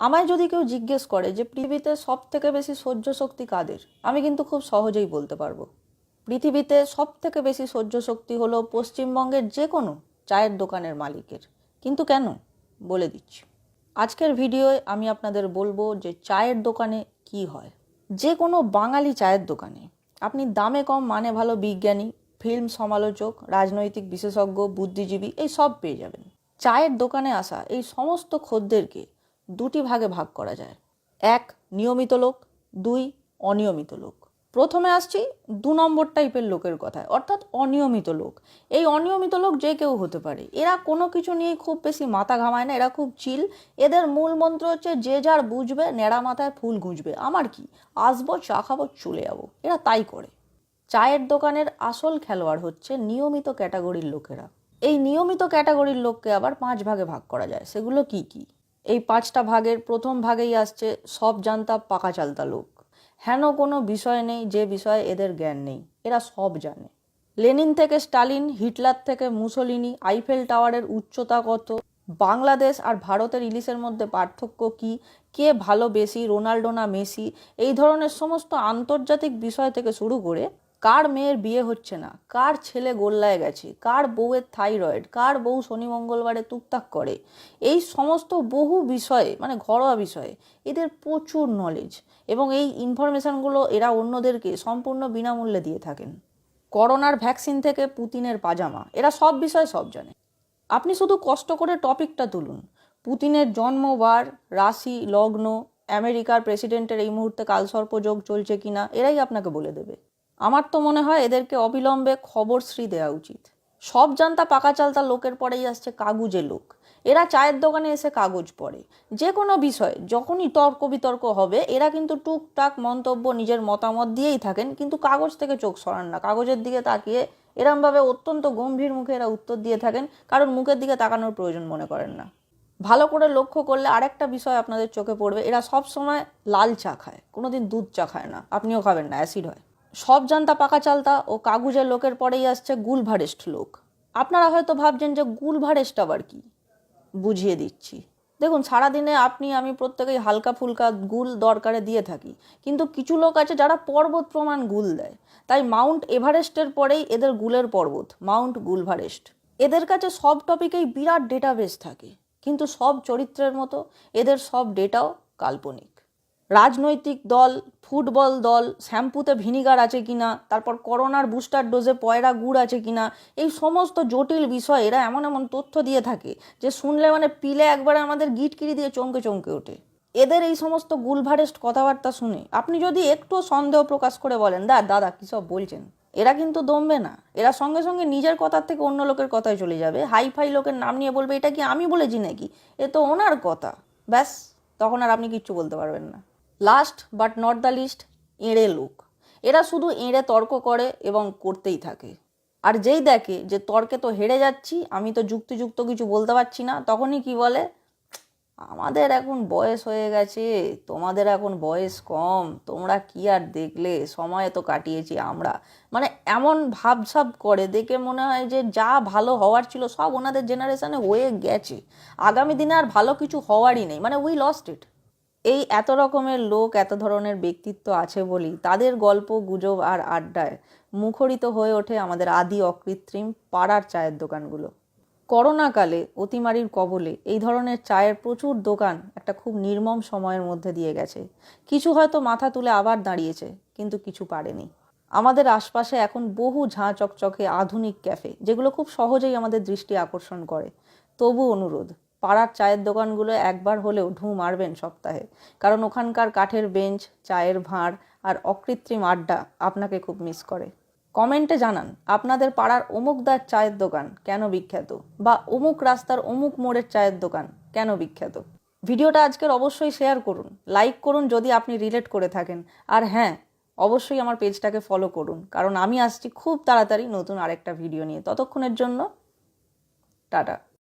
আমায় যদি কেউ জিজ্ঞেস করে যে পৃথিবীতে সব থেকে বেশি সহ্য শক্তি কাদের, আমি কিন্তু খুব সহজেই বলতে পারব। পৃথিবীতে সব থেকে বেশি সহ্য শক্তি হলো পশ্চিমবঙ্গের যে কোনো চায়ের দোকানের মালিকের। কিন্তু কেন? বলে দিচ্ছি। আজকের ভিডিওয় আমি আপনাদের বলব যে চায়ের দোকানে কি হয়। যে কোনো বাঙালি চায়ের দোকানে, আপনি দামে কম মানে ভালো বিজ্ঞানী, ফিল্ম সমালোচক, রাজনৈতিক বিশেষজ্ঞ, বুদ্ধিজীবী, এই সব পেয়ে যাবেন। চায়ের দোকানে আসা এই সমস্ত খদ্দেরকে দুটি ভাগে ভাগ করা যায়। এক, নিয়মিত লোক, দুই, অনিয়মিত লোক। প্রথমে আসছি দু নম্বর টাইপের লোকের কথায়, অর্থাৎ অনিয়মিত লোক। এই অনিয়মিত লোক যে কেউ হতে পারে। এরা কোনো কিছু নিয়ে খুব বেশি মাথা ঘামায় না, এরা খুব চিল। এদের মূল মন্ত্র হচ্ছে, যে যার বুঝবে নেড়া মাথায় ফুল গুঁজবে আমার কি? আসব, চা খাব, চলে যাব। এরা তাই করে। চায়ের দোকানের আসল খেলোয়াড় হচ্ছে নিয়মিত ক্যাটাগরির লোকেরা। এই নিয়মিত ক্যাটাগরির লোককে আবার পাঁচ ভাগে ভাগ করা যায়। সেগুলো কি কি? এই পাঁচটা ভাগের প্রথম ভাগেই আসছে সব জানতা পাকা চালতা লোক। হেন কোনো বিষয় নেই, যে বিষয়ে এদের জ্ঞান নেই। এরা সব জানে। লেনিন থেকে স্টালিন, হিটলার থেকে মুসোলিনি, আইফেল টাওয়ারের উচ্চতা কত, বাংলাদেশ আর ভারতের ইলিশের মধ্যে পার্থক্য কি, কে ভালো বেশি, রোনাল্ডো না মেসি, এই ধরনের সমস্ত আন্তর্জাতিক বিষয় থেকে শুরু করে কার মেয়ের বিয়ে হচ্ছে না? কার ছেলে গোল্লায় গেছে? কার বউয়ের থাইরয়েড? কার বউ শনি মঙ্গলবারে টুকটাক করে? এই সমস্ত বহু বিষয়ে মানে ঘরোয়া বিষয়ে এদের প্রচুর নলেজ এবং এই ইনফরমেশানগুলো এরা অন্যদেরকে সম্পূর্ণ বিনামূল্যে দিয়ে থাকেন। করোনার ভ্যাকসিন থেকে পুতিনের পাজামা, এরা সব বিষয় সব জানে। আপনি শুধু কষ্ট করে টপিকটা তুলুন। পুতিনের জন্মবার, রাশি, লগ্ন, আমেরিকার প্রেসিডেন্টের এই মুহূর্তে কালসর্পযোগ চলছে কিনা, এরাই আপনাকে বলে দেবে। আমার তো মনে হয় এদেরকে অবিলম্বে খবর শ্রী দেওয়া উচিত। সব জানতা পাকা চালতা লোকের পরেই আসছে কাগুজে লোক। এরা চায়ের দোকানে এসে কাগজ পড়ে। যে কোনো বিষয়, যখনই তর্ক বিতর্ক হবে, এরা কিন্তু টুকটাক মন্তব্য নিজের মতামত দিয়েই থাকেন, কিন্তু কাগজ থেকে চোখ সরান না। কাগজের দিকে তাকিয়ে এরমভাবে অত্যন্ত গম্ভীর মুখে এরা উত্তর দিয়ে থাকেন, কারণ মুখের দিকে তাকানোর প্রয়োজন মনে করেন না। ভালো করে লক্ষ্য করলে আরেকটা বিষয় আপনাদের চোখে পড়বে, এরা সব সময় লাল চা খায়, কোনোদিন দুধ চা খায় না। আপনিও খাবেন না, অ্যাসিড হয়। সব জানতা পাকা চালতা ও কাগুজের লোকের পরেই আসছে গুলভারেস্ট লোক। আপনারা হয়তো ভাবছেন যে গুলভারেস্ট আবার কি? বুঝিয়ে দিচ্ছি। দেখুন, সারাদিনে আপনি, আমি প্রত্যেকেই হালকা ফুলকা গুল দরকারে দিয়ে থাকি। কিন্তু কিছু লোক আছে যারা পর্বত প্রমাণ গুল দেয়। তাই মাউন্ট এভারেস্টের পরেই এদের গুলের পর্বত, মাউন্ট গুলভারেস্ট। এদের কাছে সব টপিকেই বিরাট ডেটাবেস থাকে। কিন্তু সব চরিত্রের মতো এদের সব ডেটাও কাল্পনিক। রাজনৈতিক দল, ফুটবল দল, শ্যাম্পুতে ভিনিগার আছে কিনা, তারপর করোনার বুস্টার ডোজে পয়রা গুড় আছে কিনা, এই সমস্ত জটিল বিষয় এরা এমন এমন তথ্য দিয়ে থাকে যে শুনলে মানে পিলে একবারে আমাদের গিটকিরি দিয়ে চমকে চমকে ওঠে। এদের এই সমস্ত গুলভারেস্ট কথাবার্তা শুনে আপনি যদি একটু সন্দেহ প্রকাশ করে বলেন, দা, দাদা, কী সব বলছেন? এরা কিন্তু দমবে না। এরা সঙ্গে সঙ্গে নিজের কথার থেকে অন্য লোকের কথায় চলে যাবে। হাই ফাই লোকের নাম নিয়ে বলবে, এটা কি আমি বলেছি নাকি? এ তো ওনার কথা। ব্যাস, তখন আর আপনি কিচ্ছু বলতে পারবেন না। Last but not the least এঁড়ে লোক। এরা শুধু এঁড়ে তর্ক করে এবং করতেই থাকে। আর যেই দেখে যে তর্কে তো হেরে যাচ্ছি, আমি তো যুক্তিযুক্ত কিছু বলতে পারছি না, তখনই কি বলে? আমাদের এখন বয়স হয়ে গেছে, তোমাদের এখন বয়স কম, তোমরা কি আর দেখলে? সময় তো কাটিয়েছি আমরা। মানে এমন ভাবসাব করে, দেখে মনে হয় যে যা ভালো হওয়ার ছিল সব ওনাদের জেনারেশনে হয়ে গেছে। আগামী দিনে আর ভালো কিছু হওয়ারই নেই। মানে উই লস্ট ইট এই এত রকমের লোক, এত ধরনের ব্যক্তিত্ব আছে বলেই তাদের গল্প, গুজব আর আড্ডায় মুখরিত হয়ে ওঠে আমাদের আদি অকৃত্রিম পাড়ার চায়ের দোকানগুলো। করোনাকালে অতিমারির কবলে এই ধরনের চায়ের প্রচুর দোকান একটা খুব নির্মম সময়ের মধ্যে দিয়ে গেছে। কিছু হয়তো মাথা তুলে আবার দাঁড়িয়েছে, কিন্তু কিছু পারেনি। আমাদের আশপাশে এখন বহু ঝাঁ চকচকে আধুনিক ক্যাফে, যেগুলো খুব সহজেই আমাদের দৃষ্টি আকর্ষণ করে। তবু অনুরোধ পাড়ার চায়ের দোকানগুলো একবার হলেও ঢু মারবেন সপ্তাহে। কারণ ওখানকার কাঠের বেঞ্চ, চায়ের ভাঁড় আর অকৃত্রিম আড্ডা আপনাকে খুব মিস করে। কমেন্টে জানান, আপনাদের পাড়ার অমুকদার চায়ের দোকান কেন বিখ্যাত? বা অমুক রাস্তার অমুক মোড়ের চায়ের দোকান কেন বিখ্যাত? ভিডিওটা আজকের অবশ্যই শেয়ার করুন, লাইক করুন যদি আপনি রিলেট করে থাকেন। আর হ্যাঁ অবশ্যই আমার পেজটাকে ফলো করুন, কারণ আমি আসছি খুব তাড়াতাড়ি নতুন আরেকটা ভিডিও নিয়ে। ততক্ষণের জন্য, টাটা।